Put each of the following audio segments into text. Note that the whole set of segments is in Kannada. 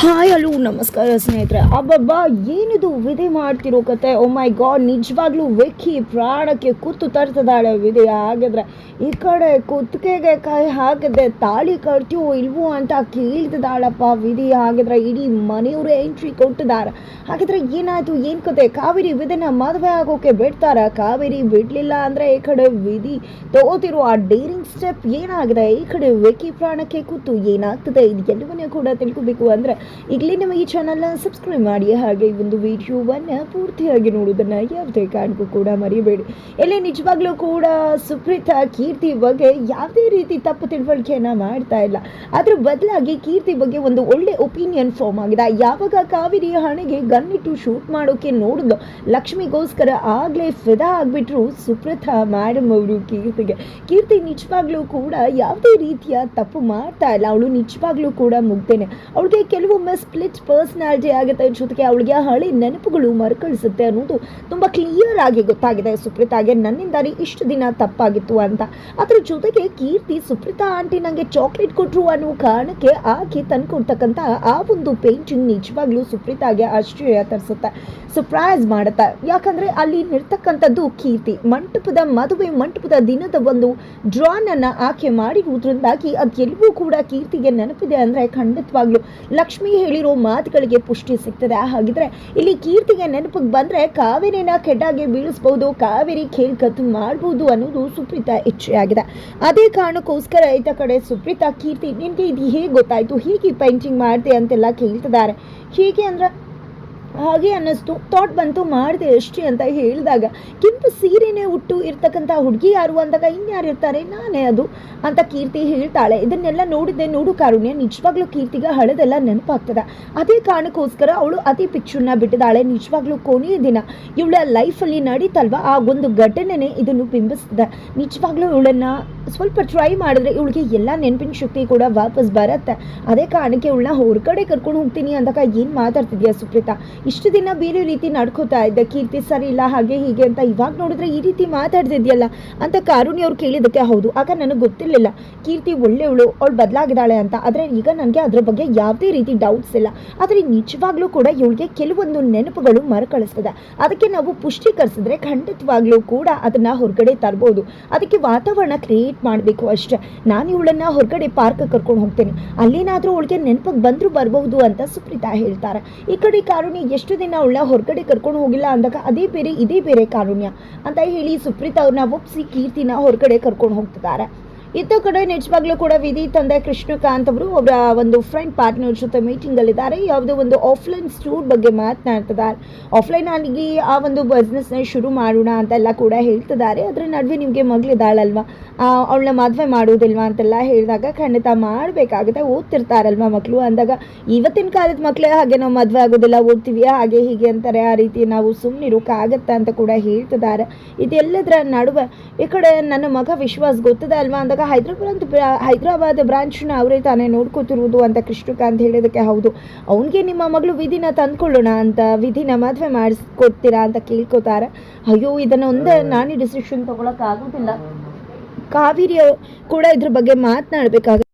ಹಾಯ್ ಹಲೋ, ನಮಸ್ಕಾರ ಸ್ನೇಹಿತರೆ. ಅಬ್ಬಬ್ಬಾ, ಏನಿದು ವಿಧಿ ಮಾಡ್ತಿರೋ ಕತೆ? ಓ ಮೈ ಗಾಡ್ ನಿಜವಾಗ್ಲೂ ವೆಕ್ಕಿ ಪ್ರಾಣಕ್ಕೆ ಕೂತು ತರ್ತದಾಳೆ ವಿಧಿ. ಹಾಗಿದ್ರೆ ಈ ಕಡೆ ಕುತ್ತಿಗೆಗೆ ಕೈ ಹಾಕಿದೆ ತಾಳಿ ಕಟ್ತೀವೋ ಇಲ್ವೋ ಅಂತ ಕೇಳ್ತಿದ್ದಾಳಪ್ಪ ವಿಧಿ. ಹಾಗಿದ್ರೆ ಇಡೀ ಮನೆಯವರು ಎಂಟ್ರಿ ಕೊಟ್ಟಿದ್ದಾರೆ. ಹಾಗಿದ್ರೆ ಏನಾಯ್ತು? ಏನು ಕತೆ? ಕಾವೇರಿ ವಿಧಿನ ಮದುವೆ ಆಗೋಕೆ ಬಿಡ್ತಾರ? ಕಾವೇರಿ ಬಿಡಲಿಲ್ಲ ಅಂದ್ರೆ ಈ ಕಡೆ ವಿಧಿ ತಗೋತಿರೋ ಆ ಡೇರಿಂಗ್ ಸ್ಟೆಪ್ ಏನಾಗಿದೆ? ಈ ಕಡೆ ವೆಕ್ಕಿ ಪ್ರಾಣಕ್ಕೆ ಕೂತು ಏನಾಗ್ತದೆ? ಇದು ಎಲ್ಲವನ್ನೂ ಕೂಡ ತಿಳ್ಕೊಬೇಕು ಅಂದ್ರೆ ಈಗಲೇ ನಿಮಗೆ ಈ ಚಾನಲ್ನ ಸಬ್ಸ್ಕ್ರೈಬ್ ಮಾಡಿ, ಹಾಗೆ ಈ ಒಂದು ವಿಡಿಯೋವನ್ನು ಪೂರ್ತಿಯಾಗಿ ನೋಡೋದನ್ನು ಯಾವುದೇ ಕಾರಣಕ್ಕೂ ಕೂಡ ಮರಿಬೇಡಿ. ಎಲ್ಲಿ ನಿಜವಾಗ್ಲೂ ಕೂಡ ಸುಪ್ರೀತಾ ಕೀರ್ತಿ ಬಗ್ಗೆ ಯಾವುದೇ ರೀತಿ ತಪ್ಪು ತಿಳುವಳಿಕೆಯನ್ನು ಮಾಡ್ತಾ ಇಲ್ಲ. ಅದ್ರ ಬದಲಾಗಿ ಕೀರ್ತಿ ಬಗ್ಗೆ ಒಂದು ಒಳ್ಳೆ ಒಪಿನಿಯನ್ ಫಾರ್ಮ್ ಆಗಿದೆ. ಯಾವಾಗ ಕಾವೇರಿ ಹಣೆಗೆ ಗನ್ನಿಟ್ಟು ಶೂಟ್ ಮಾಡೋಕೆ ನೋಡಿದ್ಲು ಲಕ್ಷ್ಮಿಗೋಸ್ಕರ ಆಗ್ಲೇ ಫಿದಾ ಆಗಿಬಿಟ್ರು ಸುಪ್ರಥಾ ಮೇಡಮ್ ಅವರು ಕೀರ್ತಿಗೆ. ಕೀರ್ತಿ ನಿಜವಾಗ್ಲೂ ಕೂಡ ಯಾವುದೇ ರೀತಿಯ ತಪ್ಪು ಮಾಡ್ತಾ ಇಲ್ಲ. ಅವಳು ನಿಜವಾಗ್ಲೂ ಕೂಡ ಮುಗ್ದೇನೆ ಅವಳಿಗೆ ಕೆಲವೊಮ್ಮೆ ಸ್ಪ್ಲಿಟ್ ಪರ್ಸನಾಲಿಟಿ ಆಗುತ್ತೆ ಜೊತೆಗೆ ಅವಳಿಗೆ ಹಳೆ ನೆನಪುಗಳು ಮರುಕಳಿಸುತ್ತೆ ಅನ್ನೋದು ತುಂಬ ಕ್ಲಿಯರ್ ಆಗಿ ಗೊತ್ತಾಗಿದೆ. ಸುಪ್ರೀತಾಗೆ ನನ್ನಿಂದಾನೇ ಇಷ್ಟು ದಿನ ತಪ್ಪಾಗಿತ್ತು ಅಂತ. ಅದ್ರ ಜೊತೆಗೆ ಕೀರ್ತಿ, ಸುಪ್ರೀತಾ ಆಂಟಿ ನನಗೆ ಚಾಕ್ಲೇಟ್ ಕೊಟ್ರು ಅನ್ನೋ ಕಾರಣಕ್ಕೆ ಆಕೆ ತಂದ್ಕೊಡ್ತಕ್ಕಂಥ ಆ ಒಂದು ಪೇಂಟಿಂಗ್ ನಿಜವಾಗ್ಲೂ ಸುಪ್ರೀತಾಗೆ ಆಶ್ಚರ್ಯ ತರಿಸುತ್ತೆ. ಸರ್ಪ್ರೈಸ್ ಮಾಡುತ್ತೆ? ಯಾಕಂದ್ರೆ ಅಲ್ಲಿ ನಿರ್ತಕ್ಕಂಥದ್ದು ಕೀರ್ತಿ. ಮಂಟಪದ ಮದುವೆ, ಮಂಟಪದ ದಿನದ ಒಂದು ಡ್ರಾನನ್ನು ಆಕೆ ಮಾಡಿರುವುದರಿಂದಾಗಿ ಅದೆಲ್ಲವೂ ಕೂಡ ಕೀರ್ತಿಗೆ ನೆನಪಿದೆ ಅಂದ್ರೆ ಖಂಡಿತವಾಗ್ಲೂ. ಲಕ್ಷ್ಮಿ ಹೇಳಿರೋ ಮಾತುಗಳಿಗೆ ಪುಷ್ಟಿ ಸಿಗ್ತದೆ. ಹಾಗಿದ್ರೆ ಇಲ್ಲಿ ಕೀರ್ತಿಗೆ ನೆನಪಿಗೆ ಬಂದ್ರೆ ಕಾವೇರಿನ ಕೆಡ್ಡಾಗೆ ಬೀಳಿಸ್ಬೋದು, ಕಾವೇರಿ ಖೇಲ್ ಕತ್ತು ಮಾಡ್ಬೋದು ಅನ್ನೋದು ಸುಪ್ರೀತಾ ಇಚ್ಛೆಯಾಗಿದೆ. ಅದೇ ಕಾರಣಕ್ಕೋಸ್ಕರ ಈತ ಕಡೆ ಸುಪ್ರೀತಾ ಕೀರ್ತಿ ನಿನಗೆ ಇದು ಹೇಗೆ ಗೊತ್ತಾಯಿತು? ಹೀಗೆ ಪೇಂಟಿಂಗ್ ಮಾಡಿದೆ ಅಂತೆಲ್ಲ ಕೇಳ್ತಿದ್ದಾರೆ. ಹೀಗೆ ಅಂದ್ರೆ ಹಾಗೆ ಅನ್ನಿಸ್ತು. ಥಾಟ್ ಬಂತು, ಮಾಡಿದೆ ಎಷ್ಟು ಅಂತ ಹೇಳಿದಾಗ ಕೆಂಪು ಸೀರೆನೇ ಉಟ್ಟು ಇರ್ತಕ್ಕಂಥ ಹುಡುಗಿ ಯಾರು? ಅಂದಾಗ, ಇನ್ಯಾರು ಇರ್ತಾರೆ? ನಾನೇ ಅದು, ಅಂತ ಕೀರ್ತಿ ಹೇಳ್ತಾಳೆ. ಇದನ್ನೆಲ್ಲ ನೋಡಿದ್ದೆ, ನೋಡು ಕಾರುಣ್ಯ, ನಿಜವಾಗ್ಲೂ ಕೀರ್ತಿಗೆ ಹಳೆದೆಲ್ಲ ನೆನಪಾಗ್ತದೆ. ಅದೇ ಕಾರಣಕ್ಕೋಸ್ಕರ ಅವಳು ಅತಿ ಪಿಕ್ಚರ್ನ ಬಿಟ್ಟಿದ್ದಾಳೆ ನಿಜವಾಗ್ಲೂ ಕೊನೆಯ ದಿನ ಇವಳ ಲೈಫಲ್ಲಿ ನಡೀತಲ್ವ? ಆ ಒಂದು ಘಟನೆನೇ ಇದನ್ನು ಬಿಂಬಿಸ್ತದೆ. ನಿಜವಾಗ್ಲೂ ಇವಳನ್ನ ಸ್ವಲ್ಪ ಟ್ರೈ ಮಾಡಿದ್ರೆ ಇವಳಿಗೆ ಎಲ್ಲ ನೆನಪಿನ ಶಕ್ತಿ ಕೂಡ ವಾಪಸ್ ಬರುತ್ತೆ. ಅದೇ ಕಾರಣಕ್ಕೆ ಇವಳನ್ನ ಹೊರಗಡೆ ಕರ್ಕೊಂಡು ಹೋಗ್ತೀನಿ ಅಂದಾಗ ಏನು ಮಾತಾಡ್ತಿದ್ಯಾ ಸುಪ್ರೀತಾ? ಇಷ್ಟು ದಿನ ಬೇರೆ ರೀತಿ ನಡ್ಕೋತಾ ಇದ್ದೆ ಕೀರ್ತಿ ಸರಿ ಇಲ್ಲ, ಹಾಗೆ ಹೀಗೆ ಅಂತ ಇವಾಗ ನೋಡಿದ್ರೆ ಈ ರೀತಿ ಮಾತಾಡ್ತಿದ್ಯಲ್ಲ ಅಂತ ಕಾರುಣಿ ಅವ್ರು ಕೇಳಿದ್ದಕ್ಕೆ ಹೌದು. ಆಗ ನನಗೆ ಗೊತ್ತಿರಲಿಲ್ಲ. ಕೀರ್ತಿ ಒಳ್ಳೆಯವಳು, ಅವಳು ಬದಲಾಗಿದ್ದಾಳೆ ಅಂತ. ಆದರೆ ಈಗ ನನಗೆ ಅದ್ರ ಬಗ್ಗೆ ಯಾವುದೇ ರೀತಿ ಡೌಟ್ಸ್ ಇಲ್ಲ. ಆದರೆ ನಿಜವಾಗ್ಲೂ ಕೂಡ ಇವಳಿಗೆ ಕೆಲವೊಂದು ನೆನಪುಗಳು ಮರುಕಳಿಸ್ತದೆ. ಅದಕ್ಕೆ ನಾವು ಪುಷ್ಟೀಕರಿಸಿದ್ರೆ ಖಂಡಿತವಾಗ್ಲೂ ಕೂಡ ಅದನ್ನ ಹೊರಗಡೆ ತರ್ಬೋದು. ಅದಕ್ಕೆ ವಾತಾವರಣ ಕ್ರಿಯೇಟ್ ಮಾಡಬೇಕು ಅಷ್ಟೇ. ನಾನು ಇವಳನ್ನು ಹೊರಗಡೆ ಪಾರ್ಕ್ ಕರ್ಕೊಂಡು ಹೋಗ್ತೇನೆ. ಅಲ್ಲೇನಾದರೂ ಅವಳಿಗೆ ನೆನಪಿಗೆ ಬಂದರೂ ಬರಬಹುದು ಅಂತ ಸುಪ್ರೀತಾ ಹೇಳ್ತಾರೆ. ಈ ಕಡೆ ಕಾರುಣ್ಯ ಎಷ್ಟು ದಿನ ಅವಳ ಹೊರಗಡೆ ಕರ್ಕೊಂಡು ಹೋಗಿಲ್ಲ ಅಂದಾಗ ಅದೇ ಬೇರೆ, ಇದೇ ಬೇರೆ ಕಾರುಣ್ಯ ಅಂತ ಹೇಳಿ ಸುಪ್ರೀತಾ ಅವ್ರನ್ನ ಒಪ್ಸಿ ಕೀರ್ತಿನ ಹೊರಗಡೆ ಕರ್ಕೊಂಡು ಹೋಗ್ತಿದ್ದಾರೆ. ಇತ್ತ ಕಡೆ ನಿಜವಾಗ್ಲೂ ಕೂಡ ವಿಧಿ ತಂದೆ ಕೃಷ್ಣಕಾಂತ್ ಅವರು ಅವರ ಒಂದು ಫ್ರೆಂಡ್ ಪಾರ್ಟ್ನರ್ ಜೊತೆ ಮೀಟಿಂಗ್ ಅಲ್ಲಿದ್ದಾರೆ ಯಾವುದೋ ಒಂದು ಆಫ್ಲೈನ್ ಸ್ಟೋರ್ ಬಗ್ಗೆ ಮಾತನಾಡ್ತಿದ್ದಾರೆ. ಆಫ್ಲೈನ್ ಆಗಿ ಆ ಒಂದು ಬಿಸ್ನೆಸ್ನ ಶುರು ಮಾಡೋಣ ಅಂತೆಲ್ಲ ಕೂಡ ಹೇಳ್ತಿದ್ದಾರೆ. ಅದ್ರ ನಡುವೆ ನಿಮಗೆ ಮಗಳಿದ್ದಾಳಲ್ವಾ? ಅವಳನ್ನ ಮದುವೆ ಮಾಡೋದಿಲ್ವಾ ಅಂತೆಲ್ಲ ಹೇಳಿದಾಗ ಖಂಡಿತ ಮಾಡಬೇಕಾಗುತ್ತೆ. ಓದ್ತಿರ್ತಾರಲ್ವಾ ಮಕ್ಕಳು ಅಂದಾಗ ಇವತ್ತಿನ ಕಾಲದ ಮಕ್ಕಳೇ ಹಾಗೆ ನಾವು ಮದುವೆ ಆಗೋದಿಲ್ಲ, ಓದ್ತೀವಿ, ಹಾಗೆ ಹೀಗೆ ಅಂತಾರೆ. ಆ ರೀತಿ ನಾವು ಸುಮ್ಮನಿರೋಕ್ಕಾಗತ್ತೆ ಅಂತ ಕೂಡ ಹೇಳ್ತಿದ್ದಾರೆ. ಇದೆಲ್ಲದರ ನಡುವೆ ಈ ಕಡೆ ನನ್ನ ಮಗ ವಿಶ್ವಾಸ್ ಗೊತ್ತದ ಅಲ್ವಾ? ಅಂದಾಗ ಹೈದ್ರಾಬಾದ್ ಬ್ರಾ- ಹೈದರಾಬಾದ್ ಬ್ರಾಂಚ್ನ ಅವರೇ ತಾನೇ ನೋಡ್ಕೋತಿರುವುದು ಅಂತ ಕೃಷ್ಣಕಾಂತ್ ಹೇಳಿದಕ್ಕೆ ಹೌದು. ಅವನಿಗೆ ನಿಮ್ಮ ಮಗಳು ವಿಧಿನ ತಂದ್ಕೊಳ್ಳೋಣ ಅಂತ, ವಿಧಿನ ಮದುವೆ ಮಾಡಿಸ್ಕೊಡ್ತೀರಾ ಅಂತ ಕೇಳ್ಕೊತಾರೆ. ಅಯ್ಯೋ, ಇದನ್ನ ಒಂದೇ ನಾನೇ ಡಿಸಿಷನ್ ಆಗೋದಿಲ್ಲ ಕಾವೇರಿ ಕೂಡ ಇದ್ರ ಬಗ್ಗೆ ಮಾತನಾಡಬೇಕಾಗುತ್ತೆ.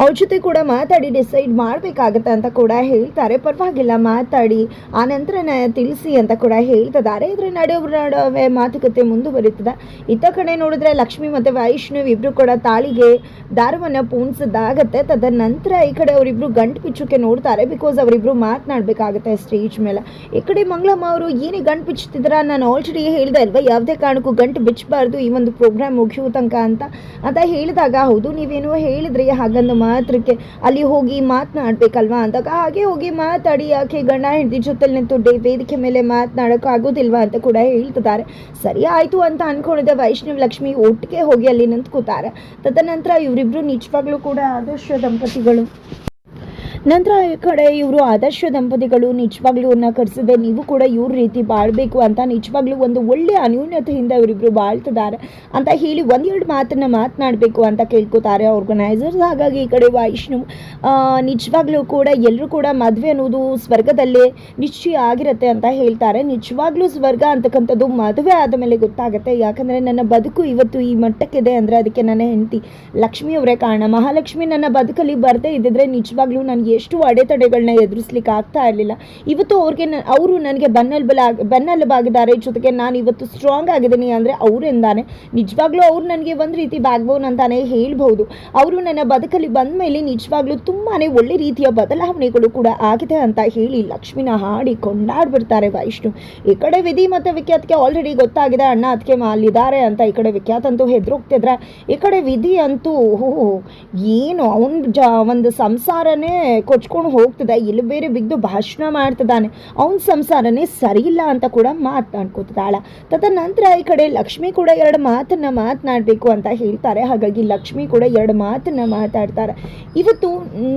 ಅವ್ರ ಜೊತೆ ಕೂಡ ಮಾತಾಡಿ ಡಿಸೈಡ್ ಮಾಡಬೇಕಾಗತ್ತೆ ಅಂತ ಕೂಡ ಹೇಳ್ತಾರೆ. ಪರವಾಗಿಲ್ಲ, ಮಾತಾಡಿ, ಆ ನಂತರ ತಿಳಿಸಿ ಅಂತ ಕೂಡ ಹೇಳ್ತಿದ್ದಾರೆ. ಇದ್ರ ನಡುವೆ ನಡುವೆ ಮಾತುಕತೆ ಮುಂದುವರಿತದೆ. ಇತ್ತ ಕಡೆ ನೋಡಿದ್ರೆ ಲಕ್ಷ್ಮಿ ಮತ್ತು ವೈಷ್ಣವ್ ಇಬ್ರು ಕೂಡ ತಾಳಿಗೆ ದಾರವನ್ನು ಪೂಣಿಸಿದಾಗತ್ತೆ ತದನಂತರ ಈ ಕಡೆ ಅವರಿಬ್ರು ಗಂಟು ಬಿಚ್ಚೋಕೆ ನೋಡ್ತಾರೆ. ಬಿಕಾಸ್ ಅವರಿಬ್ರು ಮಾತನಾಡಬೇಕಾಗತ್ತೆ ಸ್ಟೇಜ್ ಮೇಲೆ. ಈ ಕಡೆ ಮಂಗಳಮ್ಮ ಅವರು, ಏನೇ ಗಂಟು ಬಿಚ್ಚುತ್ತಿದ್ರ ನಾನು ಆಲ್ರೆಡಿ ಹೇಳಿದೆ ಅಲ್ವಾ? ಯಾವುದೇ ಕಾರಣಕ್ಕೂ ಗಂಟು ಬಿಚ್ಚಬಾರ್ದು. ಈ ಒಂದು ಪ್ರೋಗ್ರಾಮ್ ಮುಗಿಯುವ ತನಕ ಅಂತ. ಅಂತ ಹೇಳಿದಾಗ, ಹೌದು, ನೀವೇನೋ ಹೇಳಿದ್ರಿ. ಹಾಗಂದು ಮಾತ್ರಕ್ಕೆ ಅಲ್ಲಿ ಹೋಗಿ ಮಾತನಾಡ್ಬೇಕಲ್ವಾ ಅಂದಾಗ, ಹಾಗೆ ಹೋಗಿ ಮಾತಾಡಿ, ಯಾಕೆ ಗಂಡ ಹೆಂಡತಿ ಜೊತೆಲಿ ನಿಂತು ವೇದಿಕೆ ಮೇಲೆ ಮಾತನಾಡೋಕೆ ಆಗೋದಿಲ್ವಾ ಅಂತ ಕೂಡ ಹೇಳ್ತಿದ್ದಾರೆ. ಸರಿ ಆಯಿತು ಅಂತ ಅಂದ್ಕೊಂಡಿದ್ದೆ ವೈಷ್ಣವ್ ಲಕ್ಷ್ಮಿ ಒಟ್ಟಿಗೆ ಹೋಗಿ ಅಲ್ಲಿ ನಿಂತ್ಕೋತಾರೆ. ತದನಂತರ ಇವರಿಬ್ರು ನಿಜವಾಗ್ಲೂ ಕೂಡ ಆದರ್ಶ ದಂಪತಿಗಳು. ನಂತರ ಈ ಕಡೆ ಇವರು ಆದರ್ಶ ದಂಪತಿಗಳು ನಿಜವಾಗ್ಲೂ ಅವ್ರನ್ನ ಕರೆಸಿದೆ ನೀವು ಕೂಡ ಇವ್ರ ರೀತಿ ಬಾಳ್ಬೇಕು ಅಂತ ನಿಜವಾಗ್ಲೂ ಒಂದು ಒಳ್ಳೆ ಅನ್ಯೂನ್ಯತೆಯಿಂದ ಇವರಿಬ್ರು ಬಾಳ್ತಿದ್ದಾರೆ ಅಂತ ಹೇಳಿ ಒಂದೆರಡು ಮಾತನ್ನ ಮಾತನಾಡಬೇಕು ಅಂತ ಕೇಳ್ಕೊತಾರೆ ಆರ್ಗನೈಸರ್ಸ್ ಹಾಗಾಗಿ ಈ ಕಡೆ ವೈಷ್ಣು ನಿಜವಾಗ್ಲೂ ಕೂಡ ಎಲ್ಲರೂ ಕೂಡ ಮದುವೆ ಅನ್ನೋದು ಸ್ವರ್ಗದಲ್ಲೇ ನಿಶ್ಚಯ ಆಗಿರುತ್ತೆ ಅಂತ ಹೇಳ್ತಾರೆ. ನಿಜವಾಗ್ಲೂ ಸ್ವರ್ಗ ಅಂತಕ್ಕಂಥದ್ದು ಮದುವೆ ಆದ ಮೇಲೆ ಗೊತ್ತಾಗುತ್ತೆ. ಯಾಕಂದರೆ ನನ್ನ ಬದುಕು ಇವತ್ತು ಈ ಮಟ್ಟಕ್ಕಿದೆ ಅಂದರೆ ಅದಕ್ಕೆ ನನ್ನ ಹೆಂಡತಿ ಲಕ್ಷ್ಮಿ ಅವರೇ ಕಾರಣ. ಮಹಾಲಕ್ಷ್ಮಿ ನನ್ನ ಬದುಕಲ್ಲಿ ಬರದೇ ಇದ್ದಿದ್ರೆ ನಿಜವಾಗ್ಲೂ ನಾನು ಎಷ್ಟು ಅಡೆತಡೆಗಳನ್ನ ಎದುರಿಸ್ಲಿಕ್ಕೆ ಆಗ್ತಾ ಇರಲಿಲ್ಲ. ಇವತ್ತು ಅವ್ರಿಗೆ ಅವರು ನನಗೆ ಬೆನ್ನೆಲುಬಲ ಬೆನ್ನೆಲುಬಾಗಿದ್ದಾರೆ ಜೊತೆಗೆ ನಾನು ಇವತ್ತು ಸ್ಟ್ರಾಂಗ್ ಆಗಿದ್ದೀನಿ ಅಂದರೆ ಅವರಿಂದಾನೆ ನಿಜವಾಗ್ಲೂ ಅವ್ರು ನನಗೆ ಒಂದು ರೀತಿ ಬ್ಯಾಕ್ ಬೋನ್ ಅಂತಾನೆ ಹೇಳ್ಬೋದು. ಅವರು ನನ್ನ ಬದುಕಲ್ಲಿ ಬಂದ ಮೇಲೆ ನಿಜವಾಗ್ಲೂ ತುಂಬಾ ಒಳ್ಳೆ ರೀತಿಯ ಬದಲಾವಣೆಗಳು ಕೂಡ ಆಗಿದೆ ಅಂತ ಹೇಳಿ ಲಕ್ಷ್ಮಿನ ಹಾಡಿ ಕೊಂಡಾಡ್ಬಿಡ್ತಾರೆ ವೈಷ್ಣು. ಈ ಕಡೆ ವಿಧಿ ಮತ್ತು ವಿಖ್ಯಾತ್ಗೆ ಆಲ್ರೆಡಿ ಗೊತ್ತಾಗಿದೆ, ಅಣ್ಣ ಅದಕ್ಕೆ ಅಲ್ಲಿದ್ದಾರೆ ಅಂತ ಈ ಕಡೆ ವಿಖ್ಯಾತ್ ಅಂತೂ ಹೆದರೋಗ್ತಿದ್ರೆ. ಈ ಕಡೆ ವಿಧಿ ಅಂತೂ ಏನು ಅವನ ಜ, ಒಂದು ಸಂಸಾರನೇ ಕೊಚ್ಕೊಂಡು ಹೋಗ್ತದೆ. ಇಲ್ಲಿ ಬೇರೆ ಬಿದ್ದು ಭಾಷಣ ಮಾಡ್ತದಾನೆ ಅವನ ಸಂಸಾರನೇ ಸರಿಯಿಲ್ಲ ಅಂತ ಕೂಡ ಮಾತನಾಡ್ಕೋತಿದ್ದಾಳ ತದನಂತರ ಈ ಕಡೆ ಲಕ್ಷ್ಮಿ ಕೂಡ ಎರಡು ಮಾತನ್ನ ಮಾತನಾಡಬೇಕು ಅಂತ ಹೇಳ್ತಾರೆ. ಹಾಗಾಗಿ ಲಕ್ಷ್ಮಿ ಕೂಡ ಎರಡು ಮಾತನ್ನ ಮಾತಾಡ್ತಾರೆ. ಇವತ್ತು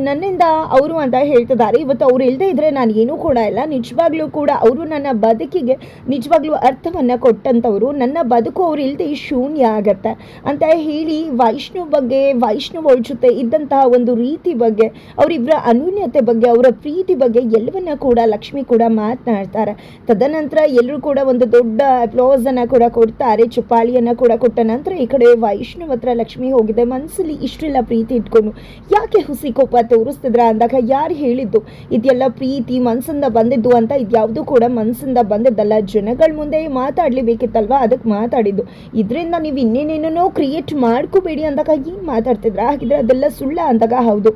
ನನ್ನಿಂದ ಅವರು ಅಂತ ಹೇಳ್ತಿದ್ದಾರೆ. ಇವತ್ತು ಅವ್ರು ಇಲ್ಲದೆ ಇದ್ರೆ ನಾನು ಏನೂ ಕೂಡ ಇಲ್ಲ. ನಿಜವಾಗ್ಲೂ ಕೂಡ ಅವರು ನನ್ನ ಬದುಕಿಗೆ ನಿಜವಾಗ್ಲೂ ಅರ್ಥವನ್ನ ಕೊಟ್ಟಂಥವ್ರು ನನ್ನ ಬದುಕು ಅವ್ರು ಇಲ್ಲದೆ ಶೂನ್ಯ ಆಗತ್ತೆ ಅಂತ ಹೇಳಿ ವೈಷ್ಣವ್ ಬಗ್ಗೆ ವೈಷ್ಣು ಅವ್ರ ಇದ್ದಂತಹ ಒಂದು ರೀತಿ ಬಗ್ಗೆ ಅವರಿಬ್ಬರ ಅನ್ಯೂನ್ಯತೆ ಬಗ್ಗೆ, ಅವರ ಪ್ರೀತಿ ಬಗ್ಗೆ ಎಲ್ಲವನ್ನ ಕೂಡ ಲಕ್ಷ್ಮಿ ಕೂಡ ಮಾತನಾಡ್ತಾರೆ. ತದನಂತರ ಎಲ್ಲರೂ ಕೂಡ ಒಂದು ದೊಡ್ಡ ಅಪ್ಲೋಸ್ ಅನ್ನ ಕೂಡ ಕೊಡ್ತಾರೆ, ಚುಪ್ಪಾಳಿಯನ್ನ ಕೂಡ ಕೊಟ್ಟ ನಂತರ ಈ ಕಡೆ ವೈಷ್ಣವ್ ಹತ್ರ ಲಕ್ಷ್ಮಿ ಹೋಗಿದೆ ಮನಸ್ಸಲ್ಲಿ ಇಷ್ಟೆಲ್ಲ ಪ್ರೀತಿ ಇಟ್ಕೊಂಡು. ಯಾಕೆ ಹುಸಿ ಕೋಪ ತೋರಿಸ್ತಿದ್ರ ಅಂದಾಗ ಯಾರು ಹೇಳಿದ್ದು? ಇದೆಲ್ಲ ಪ್ರೀತಿ ಮನಸ್ಸಿಂದ ಬಂದಿದ್ದು ಅಂತ ಇದ್ಯಾವುದು ಕೂಡ ಮನಸ್ಸಿಂದ ಬಂದಿದ್ದಲ್ಲ. ಜನಗಳ ಮುಂದೆ ಮಾತಾಡ್ಲಿಬೇಕಿತ್ತಲ್ವಾ? ಅದಕ್ಕೆ ಮಾತಾಡಿದ್ದು. ಇದರಿಂದ ನೀವು ಇನ್ನೇನೇನೋ ಕ್ರಿಯೇಟ್ ಮಾಡ್ಕೋಬೇಡಿ ಅಂದಾಗ ಏನು ಮಾತಾಡ್ತಿದ್ರ? ಹಾಗಿದ್ರೆ ಅದೆಲ್ಲ ಸುಳ್ಳ ಅಂದಾಗ ಹೌದು.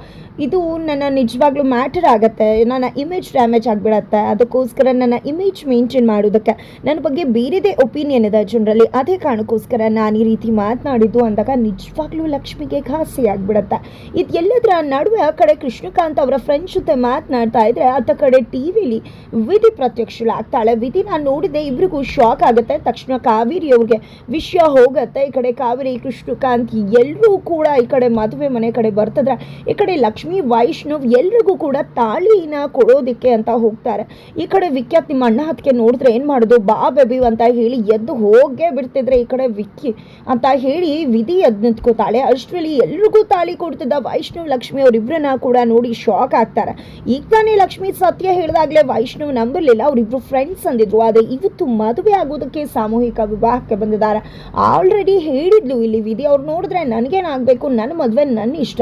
ಇದು ನನ್ನ ನಿಜವಾಗ್ಲೂ ಮ್ಯಾಟರ್ ಆಗುತ್ತೆ. ನನ್ನ ಇಮೇಜ್ ಡ್ಯಾಮೇಜ್ ಆಗಿಬಿಡತ್ತೆ. ಅದಕ್ಕೋಸ್ಕರ ನನ್ನ ಇಮೇಜ್ ಮೇಂಟೈನ್ ಮಾಡೋದಕ್ಕೆ ನನ್ನ ಬಗ್ಗೆ ಬೇರೆದೇ ಒಪಿನಿಯನ್ ಇದೆ ಜನರಲ್ಲಿ. ಅದೇ ಕಾರಣಕ್ಕೋಸ್ಕರ ನಾನು ಈ ರೀತಿ ಮಾತನಾಡಿದ್ದು ಅಂದಾಗ ನಿಜವಾಗ್ಲೂ ಲಕ್ಷ್ಮಿಗೆ ಘಾಸಿ ಆಗಿಬಿಡತ್ತೆ. ಇದು ಎಲ್ಲದರ ನಡುವೆ ಆ ಕಡೆ ಕೃಷ್ಣಕಾಂತ್ ಅವರ ಫ್ರೆಂಡ್ಸ್ ಜೊತೆ ಮಾತನಾಡ್ತಾ ಇದ್ರೆ ಆತ ಕಡೆ ಟಿ ವಿಲಿ ವಿಧಿ ಪ್ರತ್ಯಕ್ಷಳಾಗ್ತಾಳೆ. ವಿಧಿ ನಾನು ನೋಡಿದೆ ಇಬ್ರಿಗೂ ಶಾಕ್ ಆಗುತ್ತೆ. ತಕ್ಷಣ ಕಾವೇರಿ ಅವ್ರಿಗೆ ವಿಷಯ ಹೋಗುತ್ತೆ. ಈ ಕಡೆ ಕಾವೇರಿ, ಕೃಷ್ಣಕಾಂತ್ ಎಲ್ಲರೂ ಕೂಡ ಈ ಕಡೆ ಮದುವೆ ಮನೆ ಕಡೆ ಬರ್ತದ್ರೆ, ಈ ಕಡೆ ಲಕ್ಷ್ಮಿ, ವೈಷ್ಣವ್ ಎಲ್ರಿಗೂ ಕೂಡ ತಾಳಿನ ಕೊಡೋದಿಕ್ಕೆ ಅಂತ ಹೋಗ್ತಾರೆ. ಈ ಕಡೆ ವಿಖ್ಯಾತ್ ನಿಮ್ಮ ಅಣ್ಣ ಹತ್ತಿಗೆ ನೋಡಿದ್ರೆ ಏನು ಮಾಡೋದು? ಬಾ ಬೆಬಿ ಅಂತ ಹೇಳಿ ಎದ್ದು ಹೋಗೇ ಬಿಡ್ತಿದ್ರೆ ಈ ಕಡೆ ವಿಕ್ಕಿ ಅಂತ ಹೇಳಿ ವಿಧಿ ಎದ್ದು ನಿಂತ್ಕೋತಾಳೆ ಅಷ್ಟರಲ್ಲಿ ಎಲ್ರಿಗೂ ತಾಳಿ ಕೊಡ್ತಿದ್ದ ವೈಷ್ಣವ್ ಲಕ್ಷ್ಮಿ ಅವರಿಬ್ಬರನ್ನ ಕೂಡ ನೋಡಿ ಶಾಕ್ ಆಗ್ತಾರೆ. ಈಗ ತಾನೇ ಲಕ್ಷ್ಮಿ ಸತ್ಯ ಹೇಳಿದಾಗಲೇ ವೈಷ್ಣವ್ ನಂಬಲಿಲ್ಲ. ಅವರಿಬ್ರು ಫ್ರೆಂಡ್ಸ್ ಅಂದಿದ್ರು. ಆದರೆ ಇವತ್ತು ಮದುವೆ ಆಗೋದಕ್ಕೆ ಸಾಮೂಹಿಕ ವಿವಾಹಕ್ಕೆ ಬಂದಿದ್ದಾರೆ. ಆಲ್ರೆಡಿ ಹೇಳಿದ್ಲು ಇಲ್ಲಿ ವಿಧಿ. ಅವ್ರು ನೋಡಿದ್ರೆ ನನಗೇನಾಗಬೇಕು ನನ್ನ ಮದುವೆ ನನ್ನ ಇಷ್ಟ.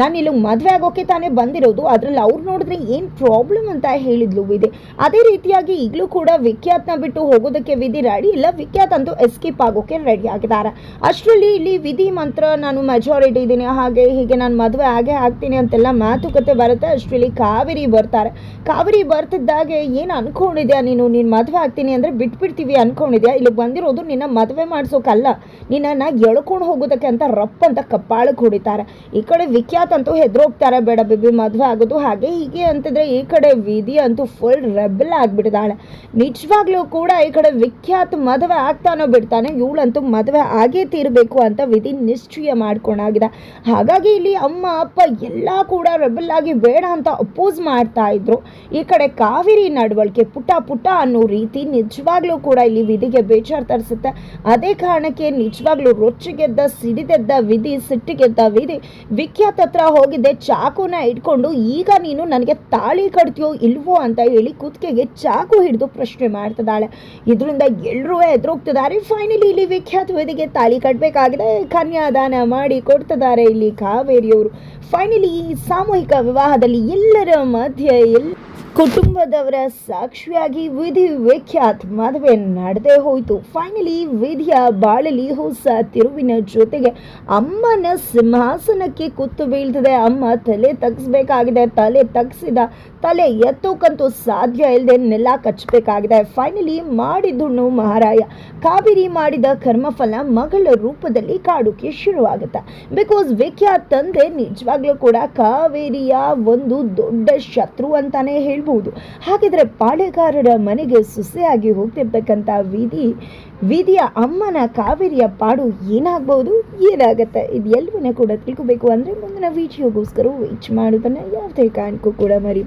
ನಾನು ಇಲ್ಲಿ ಮದುವೆ ಆಗೋಕೆ ತಾನೇ ಬಂದಿರೋದು, ಅದರಲ್ಲಿ ಅವ್ರು ನೋಡಿದ್ರೆ ಏನು ಪ್ರಾಬ್ಲಮ್ ಅಂತ ಹೇಳಿದ್ಲು ವಿಧಿ. ಅದೇ ರೀತಿಯಾಗಿ ಈಗಲೂ ಕೂಡ ವಿಖ್ಯಾತ್ನ ಬಿಟ್ಟು ಹೋಗೋದಕ್ಕೆ ವಿಧಿ ರೆಡಿ ಇಲ್ಲ. ವಿಖ್ಯಾತ್ ಅಂತ ಎಸ್ಕೇಪ್ ಆಗೋಕೆ ರೆಡಿ ಆಗಿದ್ದಾರೆ. ಅಷ್ಟರಲ್ಲಿ ಇಲ್ಲಿ ವಿಧಿ ಮಾತ್ರ ನಾನು ಮೆಜಾರಿಟಿ ಇದ್ದೀನಿ. ಹಾಗೆ ಹೀಗೆ ನಾನು ಮದುವೆ ಆಗೇ ಆಗ್ತೀನಿ ಅಂತೆಲ್ಲ ಮಾತುಕತೆ ಬರುತ್ತೆ. ಅಷ್ಟರಲ್ಲಿ ಕಾವೇರಿ ಬರ್ತಾರೆ. ಕಾವೇರಿ ಬರ್ತಿದ್ದಾಗೆ ಏನು ಅನ್ಕೊಂಡಿದ್ಯಾ ನೀನು? ನೀನು ಮದುವೆ ಆಗ್ತೀನಿ ಅಂದರೆ ಬಿಟ್ಬಿಡ್ತೀವಿ ಅನ್ಕೊಂಡಿದ್ಯಾ? ಇಲ್ಲಿ ಬಂದಿರೋದು ನಿನ್ನ ಮದುವೆ ಮಾಡಿಸೋಕಲ್ಲ. ನಿನ್ನನ್ನು ಎಳ್ಕೊಂಡು ಹೋಗೋದಕ್ಕೆ ಅಂತ ರಪ್ಪ ಅಂತ ಕಪ್ಪಾಳಕ್ಕೆ ಹೊಡಿತಾರೆ ಈ ಕಡೆ ವಿಖ್ಯಾತ್ ಅಂತೂ ಹೆದ್ರೋಗ್ತಾರೆ. ಬೇಡ ಬಿಬಿ ಮದುವೆ ಆಗೋದು ಹಾಗೆ ಹೀಗೆ ಅಂತಂದ್ರೆ ಈ ಕಡೆ ವಿಧಿ ಅಂತೂ ಫುಲ್ ರೆಬಲ್ ಆಗಿಬಿಟ್ಟಿದ್ದಾಳೆ. ನಿಜವಾಗ್ಲೂ ಕೂಡ ಈ ಕಡೆ ವಿಖ್ಯಾತ ಮದುವೆ ಆಗ್ತಾನೋ ಬಿಡ್ತಾನೆ. ಇವಳಂತೂ ಮದುವೆ ಆಗೇ ತೀರಬೇಕು ಅಂತ ವಿಧಿ ನಿಶ್ಚಯ ಮಾಡ್ಕೊಂಡಾಗಿದೆ. ಹಾಗಾಗಿ ಇಲ್ಲಿ ಅಮ್ಮ, ಅಪ್ಪ ಎಲ್ಲ ಕೂಡ ರೆಬಲ್ ಆಗಿ ಬೇಡ ಅಂತ ಅಪೋಸ್ ಮಾಡ್ತಾ ಇದ್ರು. ಈ ಕಡೆ ಕಾವೇರಿ ನಡವಳಿಕೆ ಪುಟ ಪುಟ ಅನ್ನೋ ರೀತಿ ನಿಜವಾಗ್ಲೂ ಕೂಡ ಇಲ್ಲಿ ವಿಧಿಗೆ ಬೇಜಾರು ತರಿಸುತ್ತೆ. ಅದೇ ಕಾರಣಕ್ಕೆ ನಿಜವಾಗ್ಲೂ ರೊಚ್ಚಿಗೆದ್ದ, ಸಿಡಿದೆದ್ದ ವಿಧಿ, ಸಿಟ್ಟಿಗೆದ್ದ ವಿಧಿ ವಿಖ್ಯಾತ್ ಹತ್ರ ಹೋಗಿದ್ದೆ, ಚಾಕುನ ಇಟ್ಕೊಂಡು, ಈಗ ನೀನು ನನಗೆ ತಾಳಿ ಕಟ್ತೀಯೋ ಇಲ್ವೋ ಅಂತ ಹೇಳಿ ಕುತ್ತಿಗೆಗೆ ಚಾಕು ಹಿಡಿದು ಪ್ರಶ್ನೆ ಮಾಡ್ತಿದ್ದಾಳೆ. ಇದರಿಂದ ಎಲ್ಲರೂ ಎದುರೋಗ್ತಿದ್ದಾರೆ ಫೈನಲಿ ಇಲ್ಲಿ ವಿಖ್ಯಾತ ವೇದಿಗೆ ತಾಳಿ ಕಟ್ಟಬೇಕಾಗಿದೆ ಕನ್ಯಾದಾನ ಮಾಡಿ ಕೊಡ್ತಿದ್ದಾರೆ ಇಲ್ಲಿ ಕಾವೇರಿಯವರು. ಫೈನಲಿ ಈ ಸಾಮೂಹಿಕ ವಿವಾಹದಲ್ಲಿ ಎಲ್ಲರ ಮಧ್ಯೆ ಎಲ್ಲ ಕುಟುಂಬದವರ ಸಾಕ್ಷಿಯಾಗಿ ವಿಧಿ ವಿಖ್ಯಾತ್ ಮದುವೆ ನಡೆದೇ ಹೋಯಿತು. ಫೈನಲಿ ವಿಧಿಯ ಬಾಳಲಿ ಹೊಸ ತಿರುವಿನ ಜೊತೆಗೆ ಅಮ್ಮನ ಸಿಂಹಾಸನಕ್ಕೆ ಕುತ್ತು ಬೀಳ್ತದೆ. ಅಮ್ಮ ತಲೆ ತಗ್ಸ್ಬೇಕಾಗಿದೆ. ತಲೆ ತಗ್ಸಿದ ತಲೆ ಎತ್ತೋಕಂತೂ ಸಾಧ್ಯ ಇಲ್ಲದೆ ನೆಲ ಕಚ್ಚಬೇಕಾಗಿದೆ. ಫೈನಲಿ ಮಾಡಿದುಣ್ಣು ಮಹಾರಾಯ. ಕಾವೇರಿ ಮಾಡಿದ ಕರ್ಮಫಲ ಮಗಳ ರೂಪದಲ್ಲಿ ಕಾಡುಕ್ಕೆ ಶುರುವಾಗುತ್ತೆ. ಬಿಕಾಸ್ ವಿಖ್ಯಾತ್ ತಂದೆ ನಿಜವಾಗ್ಲೂ ಕೂಡ ಕಾವೇರಿಯ ಒಂದು ದೊಡ್ಡ ಶತ್ರು ಅಂತಾನೆ ಹೇಳ್ಬೋದು. ಹಾಗಿದ್ರೆ ಪಾಳೆಗಾರರ ಮನೆಗೆ ಸುಸೆಯಾಗಿ ಹೋಗ್ತಿರ್ತಕ್ಕಂಥ ವಿಧಿ ವಿಧಿಯ ಅಮ್ಮನ ಕಾವೇರಿಯ ಪಾಡು ಏನಾಗ್ಬೋದು ಏನಾಗುತ್ತೆ? ಇದು ಎಲ್ಲವನ್ನ ಕೂಡ ತಿಳ್ಕೊಬೇಕು ಅಂದರೆ ಮುಂದಿನ ವಿಡಿಯೋಗೋಸ್ಕರ ವೀಚ್ ಮಾಡೋದನ್ನು ಯಾವುದೇ ಕಾರಣಕ್ಕೂ ಕೂಡ ಮರಿ